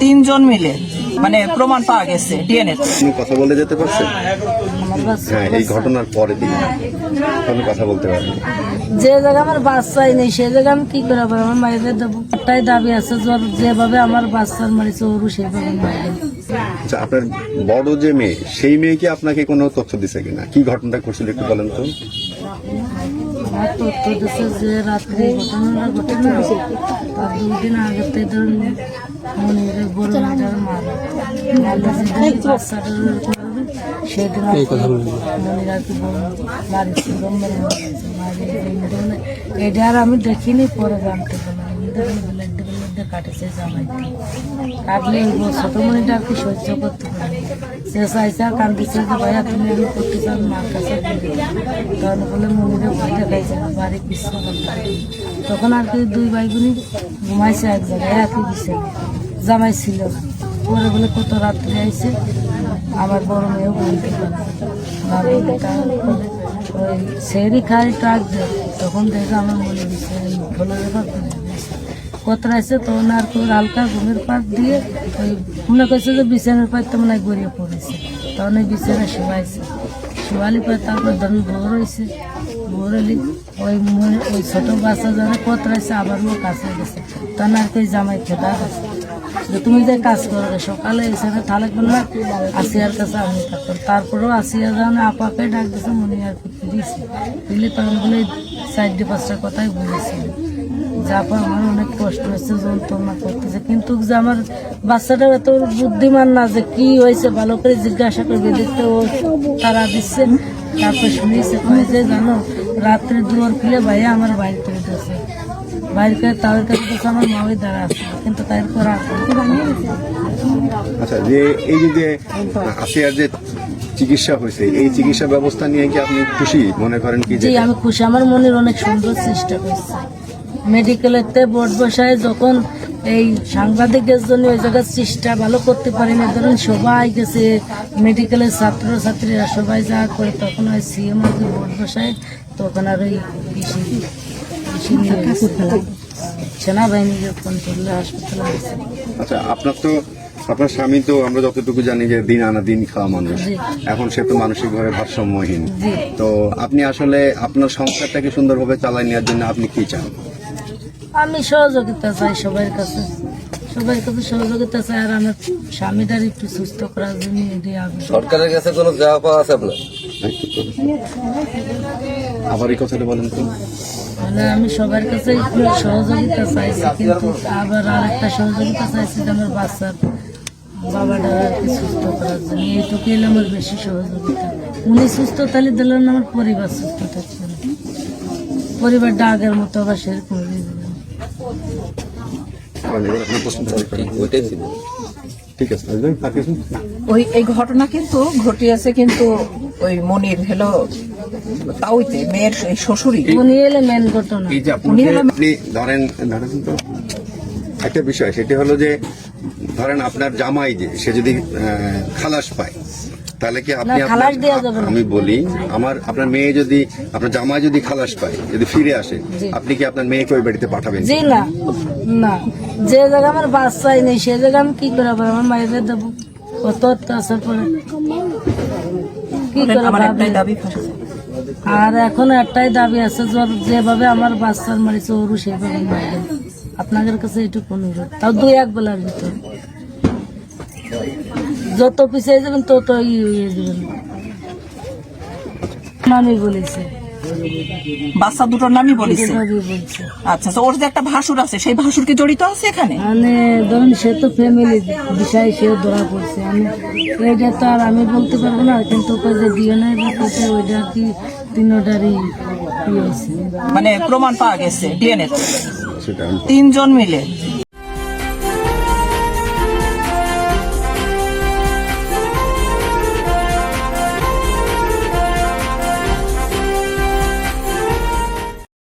তিনজন মিলে মানে প্রমাণ পাওয়া গেছে ডিএনএ আপনি কথা বলে যেতে পারছেন বাচ্চা হ্যাঁ এই ঘটনার পরে দিন। কোনো কথা বলতে পারেন যে জায়গা আমার বাচ্চাই নেই সে জায়গা আমি কি করে পারব আমার মায়েদের দেবো একটাই দাবি আছে জ্বর- যেভাবে আমার বাচ্চার মারিছে ওরও সেভাবে আচ্ছা আপনার বড় যে মেয়ে সেই মেয়ে কি আপনাকে কোনো তথ্য দিছে কিনা? কি ঘটনাটা ঘটছিল একটু বলেন তো। আমার তথ্য দিচ্ছে যে রাত্রে ঘটনাটা ঘটনা তার দুই দিন আগে ধরুন মনিরে বড় মেয়েটার মারা মারলে যেদিন বাচ্চাটার সেদিন মনির আর কি মারিছিল মেরে মারিছে, মারিয়ে এই ধরনে এটা আর আমি দেখিনি পরে জানতে পারলাম। কাটেছে জামাইতে। কাটলে ছোট মনিটা আর কি সহ্য করতে পারে সে চাইছে আর কান্দিছে যে, ভাইয়া, তুমি আমি করতে চান মার কাছে তখন বলে, মনিরে ভয় দেখাইছে না, বাড়ি করতে তখন আর কি দুই ভাই বোনই ঘুমাইছে এক জায়গায় একই বিছানে জামাই ছিল পরে বলে, কত রাত্রে আইছে? আমার বড় মেয়েও বলতে পারে ওই সেরি খাই ট্রাক তখন দেখে আমার মনে দিচ্ছে ভালো ব্যাপার আছে তখন আর তোর হালকা ঘুমের পাক দিয়ে ওই মনে করছে যে বিছানার পাক তো মনে হয় গড়িয়ে পড়েছে। তখন ওই বিছানা শোয়াইছে। শোয়ালি পরে তারপর ধরুন ভোর হয়েছে ভোর হলে ওই মনে, ওই ছোটো বাচ্চা যারা আছে, আবার ও কাছে গেছে। তখন আর কি জামাই খেদা গেছে যে তুমি যে কাজ করো, সকালে এসে থালে করলে আসিয়ার কাছে আমি থাকতাম। তারপরেও আসিয়া যখন আপাকে ডাক দিছে, মনে আর দিয়েছে দিলে তখন বলে চারটে পাঁচটা কথাই বলেছিল। যাপা আমার অনেক কষ্ট হচ্ছে যন্ত্রণা করতেছে। কিন্তু যে আমার বাচ্চাটা এত বুদ্ধিমান না যে কি হয়েছে ভালো করে জিজ্ঞাসা করবে দেখতে ও তারা দিচ্ছে। তারপর শুনেছে যে জানো রাত্রে দুয়ার খুলে ভাইয়া আমার বাইরে করে দিয়েছে বাইরে করে তাদের কাছে আমার মাওই দ্বারা আছে কিন্তু তাই করা আচ্ছা যে এই যে যে আসিয়ার যে চিকিৎসা হয়েছে এই চিকিৎসা ব্যবস্থা নিয়ে কি আপনি খুশি মনে করেন কি যে আমি খুশি। আমার মনের অনেক সুন্দর চেষ্টা করছে। মেডিকেলেতে বোর্ড বসায় যখন এই সাংবাদিকের জন্য ওই জায়গায় চেষ্টা ভালো করতে পারি না ধরুন সবাই গেছে মেডিকেলের ছাত্র ছাত্রীরা সবাই যা করে তখন ওই সিএম আর বোর্ড বসায় তখন আর ওই বেশি বেশি নিয়ে গেছে। সেনাবাহিনী যখন চললে হাসপাতালে আচ্ছা আপনার তো আপনার স্বামী তো আমরা যতটুকু জানি যে দিন আনা দিন খাওয়া মানুষ। এখন সে তো মানসিকভাবে ভারসাম্যহীন। তো আপনি আসলে আপনার সংসারটাকে সুন্দরভাবে চালাই নেওয়ার জন্য আপনি কি চান আমি সহযোগিতা চাই সবার কাছে। সবার কাছে সহযোগিতা চাই আর আমার স্বামীটার একটু সুস্থ করার জন্য সরকারের কাছে কোনো দেওয়া পাওয়া আছে আপনার? আবার এই কথাটা বলেন তো। মানে আমি সবার কাছে একটু সহযোগিতা চাইছি কিন্তু আবার আরেকটা সহযোগিতা চাইছি যে আমার বাচ্চার বাবাটা আর কি সুস্থ করার জন্য। এইটুকু এলে আমার বেশি সহযোগিতা। উনি সুস্থ তাহলে দিলেন আমার পরিবার সুস্থ থাকছে পরিবারটা আগের মতো আবার সেরকম হয়ে যাবে বলেন, এবার আপনার প্রশ্ন করেন। ওইটাই ছিল ঠিক আছে? ওই এই ঘটনা কিন্তু ঘটিয়েছে কিন্তু ওই মনির হলো তাওইতে মেয়ের এই শ্বশুরই উনি এলে মেন ঘটনা এই যে আপনি ধরেন ধরেন তো একটা বিষয় সেটি হলো যে ধরেন আপনার জামাই যে সে যদি আহ, খালাস পায় তাহলে কি আপনি খালাস দেয়া যাবে আমি বলি আমার আপনার মেয়ে যদি আপনার জামাই যদি খালাস পায় যদি ফিরে আসে আপনি কি আপনার মেয়েকে ওই বাড়িতে পাঠাবেন জি না। না। যে জায়গা আমার বাচ্চাই নেই সে জায়গা আমি কি করে পারব? আমার মায়েদের দেবো। কত অত্যাচার করে। কি করে আমার ভাবি? একটাই দাবি আর এখন একটাই দাবি আছে যেভাবে আমার বাচ্চার মারিছে ওরও সেভাবে মারবেন আপনাদের কাছে এটুকু অনুরোধ। তাও দুই এক বেলার ভিতর। যত পিছিয়ে যাবেন তত ই হয়ে যাবেন। আমি বলেছি। বাচ্চা দুটোর নামই বলেছে। এভাবে আচ্ছা ওর যে একটা ভাসুর আছে সেই ভাসুর কি জড়িত আছে এখানে? মানে ধরুন সে তো ফ্যামিলি বিষয় সে ধরা পড়ছে। আমি এটা তো আর আমি বলতে পারব না কিন্তু ওকে যে ডিএনএ রিপোর্টে ওইটা কি তিনোটারই ই হয়েছে মানে প্রমাণ পাওয়া গেছে ডিএনএ সেটা তিনজন মিলে।